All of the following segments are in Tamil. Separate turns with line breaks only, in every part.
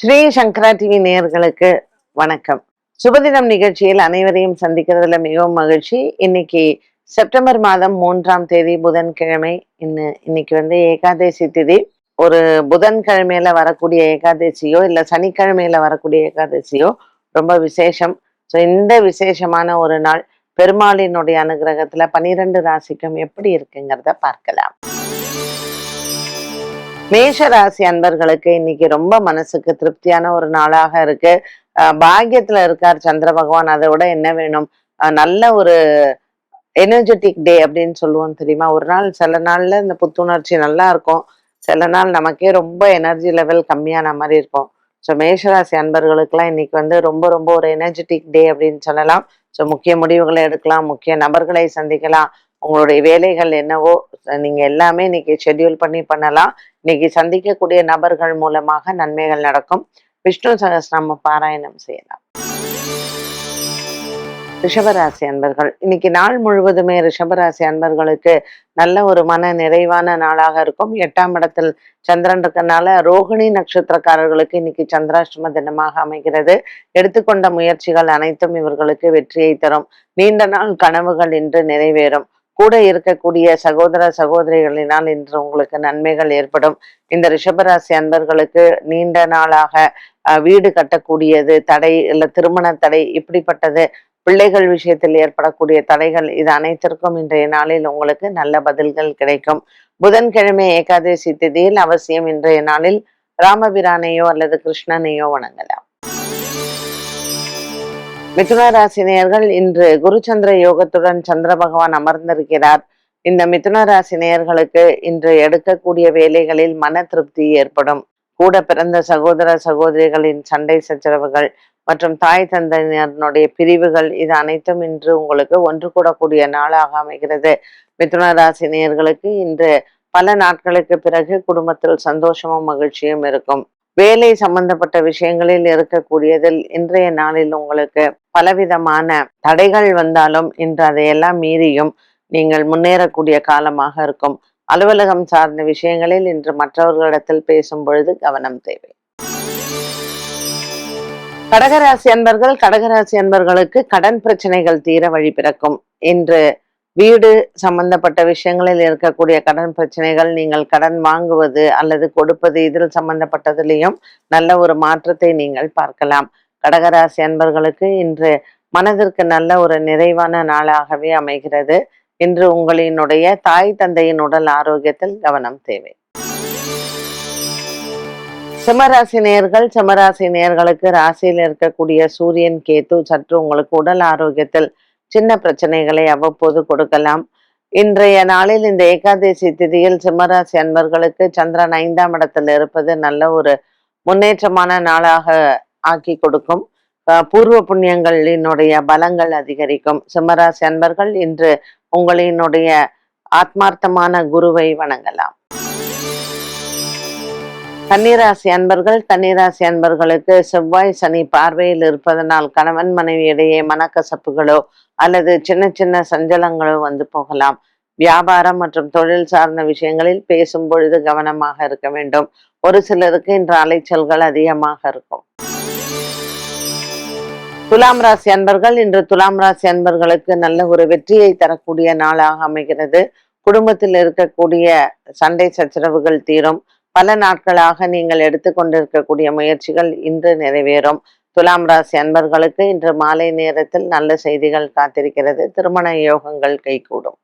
ஸ்ரீ சங்கரா டிவி நேயர்களுக்கு வணக்கம். சுபதினம் நிகழ்ச்சியில் அனைவரையும் சந்திக்கிறதுல மிகவும் மகிழ்ச்சி. இன்னைக்கு செப்டம்பர் மாதம் மூன்றாம் தேதி புதன்கிழமை. இன்னும் இன்னைக்கு வந்து ஏகாதசி திதி. ஒரு புதன்கிழமையில வரக்கூடிய ஏகாதசியோ இல்ல சனிக்கிழமையில வரக்கூடிய ஏகாதசியோ ரொம்ப விசேஷம். ஸோ இந்த விசேஷமான ஒரு நாள் பெருமாளினுடைய அனுகிரகத்துல பனிரெண்டு ராசிக்கும் எப்படி இருக்குங்கிறத பார்க்கலாம். மேஷராசி அன்பர்களுக்கு இன்னைக்கு ரொம்ப மனசுக்கு திருப்தியான ஒரு நாளாக இருக்கு. பாக்கியத்துல இருக்கார் சந்திர பகவான். அதை விட என்ன வேணும்? நல்ல ஒரு எனர்ஜெட்டிக் டே அப்படின்னு சொல்லுவோம் தெரியுமா? ஒரு நாள் சில நாள்ல இந்த புத்துணர்ச்சி நல்லா இருக்கும். சில நாள் நமக்கே ரொம்ப எனர்ஜி லெவல் கம்மியான மாதிரி இருக்கும். ஸோ மேஷராசி அன்பர்களுக்கெல்லாம் இன்னைக்கு வந்து ரொம்ப ரொம்ப ஒரு எனர்ஜெட்டிக் டே அப்படின்னு சொல்லலாம். ஸோ முக்கிய முடிவுகளை எடுக்கலாம் முக்கிய நபர்களை சந்திக்கலாம். உங்களுடைய வேலைகள் என்னவோ நீங்க எல்லாமே இன்னைக்கு ஷெட்யூல் பண்ணி பண்ணலாம். இன்னைக்கு சந்திக்கக்கூடிய நபர்கள் மூலமாக நன்மைகள் நடக்கும். விஷ்ணு சகஸ்நாம பாராயணம் செய்யலாம். ரிஷபராசி அன்பர்கள் இன்னைக்கு நாள் முழுவதுமே ரிஷபராசி அன்பர்களுக்கு நல்ல ஒரு மன நிறைவான நாளாக இருக்கும். எட்டாம் இடத்தில் சந்திரன் இருக்கனால ரோகிணி நட்சத்திரக்காரர்களுக்கு இன்னைக்கு சந்திராஷ்டம தினமாக அமைகிறது. எடுத்துக்கொண்ட முயற்சிகள் அனைத்தும் இவர்களுக்கு வெற்றியை தரும். நீண்ட நாள் கனவுகள் இன்று நிறைவேறும். கூட இருக்கக்கூடிய சகோதர சகோதரிகளினால் இன்று உங்களுக்கு நன்மைகள் ஏற்படும். இந்த ரிஷபராசி அன்பர்களுக்கு நீண்ட நாளாக வீடு கட்டக்கூடியது தடை இல்லை திருமண தடை இப்படிப்பட்டது பிள்ளைகள் விஷயத்தில் ஏற்படக்கூடிய தடைகள் இது அனைத்திற்கும் இன்றைய நாளில் உங்களுக்கு நல்ல பதில்கள் கிடைக்கும். புதன்கிழமை ஏகாதசி திதியில் அவசியம் இன்றைய நாளில் ராமபிரானையோ அல்லது கிருஷ்ணனையோ வணங்கலாம். மிதுன ராசினியர்கள் இன்று குருச்சந்திர யோகத்துடன் சந்திர பகவான் அமர்ந்திருக்கிறார். இந்த மிதுன ராசினியர்களுக்கு இன்று எடுக்கக்கூடிய வேலைகளில் மன திருப்தி ஏற்படும். கூட பிறந்த சகோதர சகோதரிகளின் சண்டை சச்சரவுகள் மற்றும் தாய் தந்தையினருடைய பிரிவுகள் இது அனைத்தும் இன்று உங்களுக்கு ஒன்று கூடக்கூடிய நாளாக அமைகிறது. மிதுன ராசினியர்களுக்கு இன்று பல நாட்களுக்கு பிறகு குடும்பத்தில் சந்தோஷமும் மகிழ்ச்சியும் இருக்கும். வேலை சம்பந்தப்பட்ட விஷயங்களில் இருக்கக்கூடியதில் இன்றைய நாளில் உங்களுக்கு பலவிதமான தடைகள் வந்தாலும் இன்று அதையெல்லாம் மீறியும் நீங்கள் முன்னேறக்கூடிய காலமாக இருக்கும். அலுவலகம் சார்ந்த விஷயங்களில் இன்று மற்றவர்களிடத்தில் பேசும் பொழுது கவனம் தேவை. கடகராசி அன்பர்கள் கடகராசி அன்பர்களுக்கு கடன் பிரச்சனைகள் தீர வழி பிறக்கும். இன்று வீடு சம்பந்தப்பட்ட விஷயங்களில் இருக்கக்கூடிய கடன் பிரச்சனைகள் நீங்கள் கடன் வாங்குவது அல்லது கொடுப்பது இதில் சம்பந்தப்பட்டதிலையும் நல்ல ஒரு மாற்றத்தை நீங்கள் பார்க்கலாம். கடகராசி அன்பர்களுக்கு இன்று மனதிற்கு நல்ல ஒரு நிறைவான நாளாகவே அமைகிறது. இன்று உங்களினுடைய தாய் தந்தையின் உடல் ஆரோக்கியத்தில் கவனம் தேவை. சிம்மராசி நேர்கள் சிம்மராசி நேர்களுக்கு ராசியில் இருக்கக்கூடிய சூரியன் கேத்து சற்று உங்களுக்கு உடல் ஆரோக்கியத்தில் சின்ன பிரச்சனைகளை அவ்வப்போது கொடுக்கலாம். இன்றைய நாளில் இந்த ஏகாதசி திதியில் சிம்மராசி அன்பர்களுக்கு சந்திரன் ஐந்தாம் இடத்தில் இருப்பது நல்ல ஒரு முன்னேற்றமான நாளாக ஆக்கி கொடுக்கும். பூர்வ புண்ணியங்களினுடைய பலங்கள் அதிகரிக்கும். சிம்மராசி அன்பர்கள் இன்று உங்களினுடைய ஆத்மார்த்தமான குருவை வணங்கலாம். கன்னிராசி அன்பர்கள் கன்னிராசி அன்பர்களுக்கு செவ்வாய் சனி பார்வையில் இருப்பதனால் கணவன் மனைவி இடையே மனக்கசப்புகளோ அல்லது சின்ன சின்ன சஞ்சலங்களோ வந்து போகலாம். வியாபாரம் மற்றும் தொழில் சார்ந்த விஷயங்களில் பேசும் பொழுது கவனமாக இருக்க வேண்டும். ஒரு சிலருக்கு இன்று அலைச்சல்கள் அதிகமாக இருக்கும். துலாம் ராசி அன்பர்கள் இன்று துலாம் ராசி அன்பர்களுக்கு நல்ல ஒரு வெற்றியை தரக்கூடிய நாளாக அமைகிறது. குடும்பத்தில் இருக்கக்கூடிய சண்டை சச்சரவுகள் தீரும். பல நாட்களாக நீங்கள் எடுத்துக்கொண்டிருக்கக்கூடிய முயற்சிகள் இன்று நிறைவேறும். துலாம் ராசி அன்பர்களுக்கு இன்று மாலை நேரத்தில் நல்ல செய்திகள் காத்திருக்கிறது. திருமண யோகங்கள் கைகூடும்.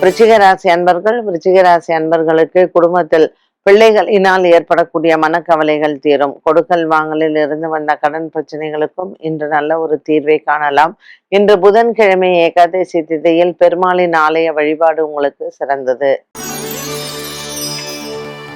விருச்சிக ராசி அன்பர்கள் விருச்சிகராசி அன்பர்களுக்கு குடும்பத்தில் பிள்ளைகளினால் ஏற்படக்கூடிய மனக்கவலைகள் தீரும். கொடுக்கல் வாங்கலில் இருந்து வந்த கடன் பிரச்சனைகளுக்கும் இன்று நல்ல ஒரு தீர்வை காணலாம். இன்று புதன்கிழமை ஏகாதசி திதியில் பெருமாளின் ஆலய வழிபாடு உங்களுக்கு சிறந்தது.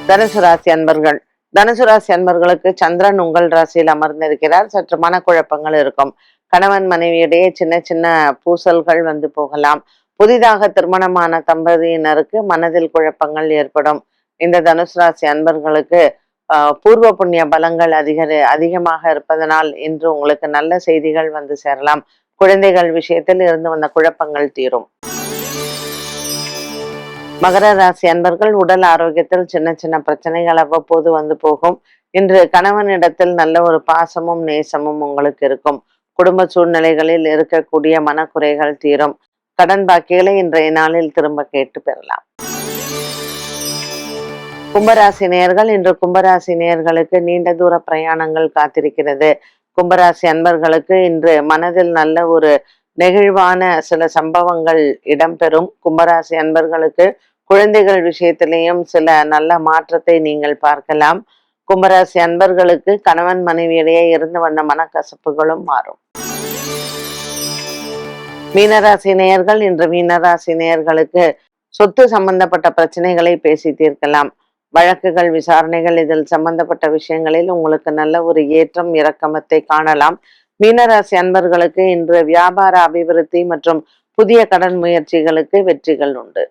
தனுசு ராசி அன்பர்கள். தனுசு ராசி அன்பர்களுக்கு சந்திரன் உங்கள் ராசியில் அமர்ந்திருக்கிறார். சற்று மனக்குழப்பங்கள் இருக்கும். கணவன் மனைவியிடையே சின்ன சின்ன பூசல்கள் வந்து போகலாம். புதிதாக திருமணமான தம்பதியினருக்கு மனதில் குழப்பங்கள் ஏற்படும். இந்த தனுசு ராசி அன்பர்களுக்கு ஆஹ், பூர்வ புண்ணிய பலங்கள் அதிக அதிகமாக இருப்பதனால் இன்று உங்களுக்கு நல்ல செய்திகள் வந்து சேரலாம். குழந்தைகள் விஷயத்தில் இருந்து வந்த குழப்பங்கள் தீரும். மகர ராசி அன்பர்கள் உடல் ஆரோக்கியத்தில் சின்ன சின்ன பிரச்சனைகள் அவ்வப்போது வந்து போகும். இன்று கணவனிடத்தில் நல்ல ஒரு பாசமும் நேசமும் உங்களுக்கு இருக்கும். குடும்ப சூழ்நிலைகளில் இருக்கக்கூடிய மனக்குறைகள் தீரும். கடன் பாக்கிகளை இன்றைய நாளில் திரும்ப கேட்டு பெறலாம். கும்பராசி நேர்கள் இன்று கும்பராசி நேர்களுக்கு நீண்ட தூர பிரயாணங்கள் காத்திருக்கிறது. கும்பராசி அன்பர்களுக்கு இன்று மனதில் நல்ல ஒரு நெகிழ்வான சில சம்பவங்கள் இடம்பெறும். கும்பராசி அன்பர்களுக்கு குழந்தைகள் விஷயத்திலேயும் சில நல்ல மாற்றத்தை நீங்கள் பார்க்கலாம். கும்பராசி அன்பர்களுக்கு கணவன் மனைவியிடையே இருந்து வந்த மனக்கசப்புகளும் மாறும். மீனராசி நேயர்கள் இன்று மீனராசி நேயர்களுக்கு சொத்து சம்பந்தப்பட்ட பிரச்சனைகளை பேசி தீர்க்கலாம். வழக்குகள் விசாரணைகள் இதில் சம்பந்தப்பட்ட விஷயங்களில் உங்களுக்கு நல்ல ஒரு ஏற்றம் இறக்கமத்தை காணலாம். மீனராசி அன்பர்களுக்கு இன்று வியாபார அபிவிருத்தி மற்றும் புதிய கடன் முயற்சிகளுக்கு வெற்றிகள் உண்டு.